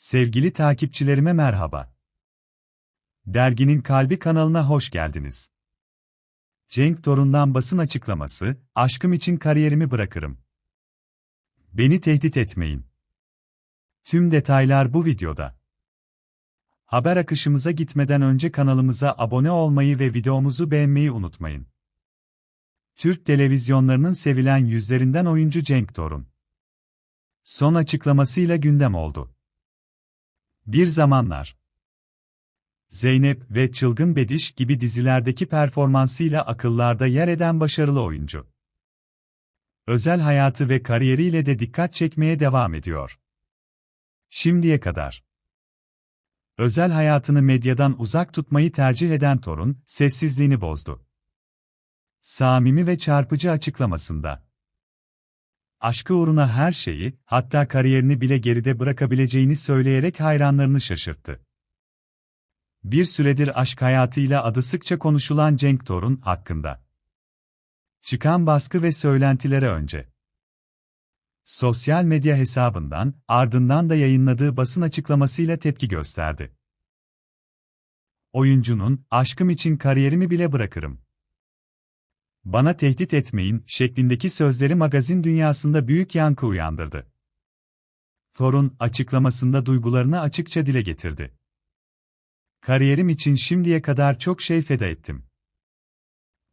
Sevgili takipçilerime merhaba. Derginin Kalbi kanalına hoş geldiniz. Cenk Torun'dan basın açıklaması, aşkım için kariyerimi bırakırım. Beni tehdit etmeyin. Tüm detaylar bu videoda. Haber akışımıza gitmeden önce kanalımıza abone olmayı ve videomuzu beğenmeyi unutmayın. Türk televizyonlarının sevilen yüzlerinden oyuncu Cenk Torun. Son açıklamasıyla gündem oldu. Bir zamanlar Zeynep ve Çılgın Bediş gibi dizilerdeki performansıyla akıllarda yer eden başarılı oyuncu. Özel hayatı ve kariyeriyle de dikkat çekmeye devam ediyor. Şimdiye kadar özel hayatını medyadan uzak tutmayı tercih eden Torun, sessizliğini bozdu. Samimi ve çarpıcı açıklamasında aşkı uğruna her şeyi, hatta kariyerini bile geride bırakabileceğini söyleyerek hayranlarını şaşırttı. Bir süredir aşk hayatıyla adı sıkça konuşulan Cenk Torun hakkında. Çıkan baskı ve söylentilere önce. Sosyal medya hesabından, ardından da yayınladığı basın açıklamasıyla tepki gösterdi. Oyuncunun, aşkım için kariyerimi bile bırakırım bana tehdit etmeyin şeklindeki sözleri magazin dünyasında büyük yankı uyandırdı. Thor'un açıklamasında duygularını açıkça dile getirdi. Kariyerim için şimdiye kadar çok şey feda ettim.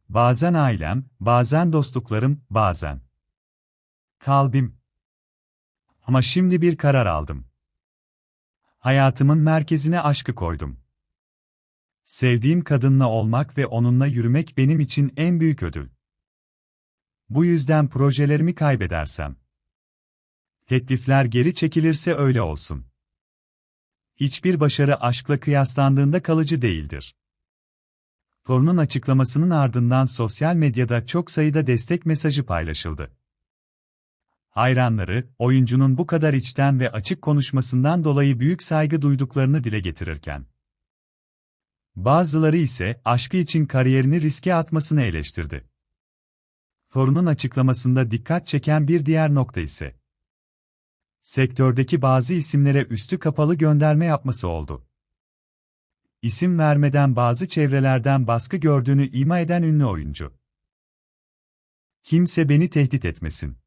Bazen ailem, bazen dostluklarım, bazen kalbim. Ama şimdi bir karar aldım. Hayatımın merkezine aşkı koydum. Sevdiğim kadınla olmak ve onunla yürümek benim için en büyük ödül. Bu yüzden projelerimi kaybedersem, teklifler geri çekilirse öyle olsun. Hiçbir başarı aşkla kıyaslandığında kalıcı değildir. Torunun açıklamasının ardından sosyal medyada çok sayıda destek mesajı paylaşıldı. Hayranları, oyuncunun bu kadar içten ve açık konuşmasından dolayı büyük saygı duyduklarını dile getirirken, Bazıları ise aşkı için kariyerini riske atmasını eleştirdi. Torun'un açıklamasında dikkat çeken bir diğer nokta ise sektördeki bazı isimlere üstü kapalı gönderme yapması oldu. İsim vermeden bazı çevrelerden baskı gördüğünü ima eden ünlü oyuncu. Kimse beni tehdit etmesin.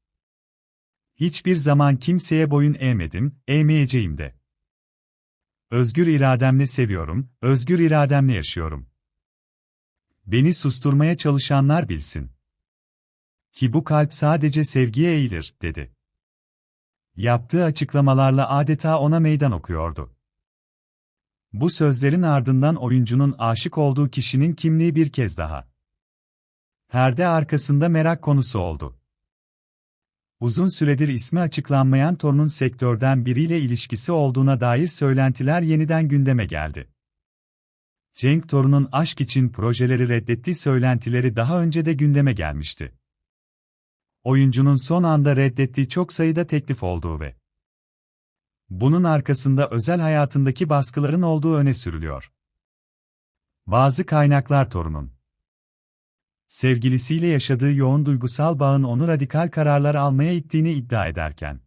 Hiçbir zaman kimseye boyun eğmedim, eğmeyeceğim de. Özgür irademle seviyorum, özgür irademle yaşıyorum. Beni susturmaya çalışanlar bilsin. Ki bu kalp sadece sevgiye eğilir, dedi. Yaptığı açıklamalarla adeta ona meydan okuyordu. Bu sözlerin ardından oyuncunun aşık olduğu kişinin kimliği bir kez daha. Perde arkasında merak konusu oldu. Uzun süredir ismi açıklanmayan torunun sektörden biriyle ilişkisi olduğuna dair söylentiler yeniden gündeme geldi. Cenk Torun'un aşk için projeleri reddettiği söylentileri daha önce de gündeme gelmişti. Oyuncunun son anda reddettiği çok sayıda teklif olduğu ve bunun arkasında özel hayatındaki baskıların olduğu öne sürülüyor. Bazı kaynaklar Torun'un sevgilisiyle yaşadığı yoğun duygusal bağın onu radikal kararlar almaya ittiğini iddia ederken,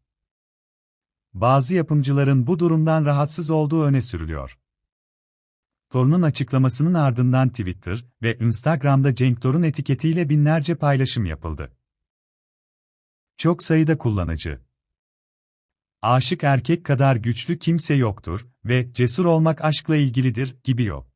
bazı yapımcıların bu durumdan rahatsız olduğu öne sürülüyor. Torun'un açıklamasının ardından Twitter ve Instagram'da Cenk Torun etiketiyle binlerce paylaşım yapıldı. Çok sayıda kullanıcı. Aşık erkek kadar güçlü kimse yoktur ve cesur olmak aşkla ilgilidir gibi yok.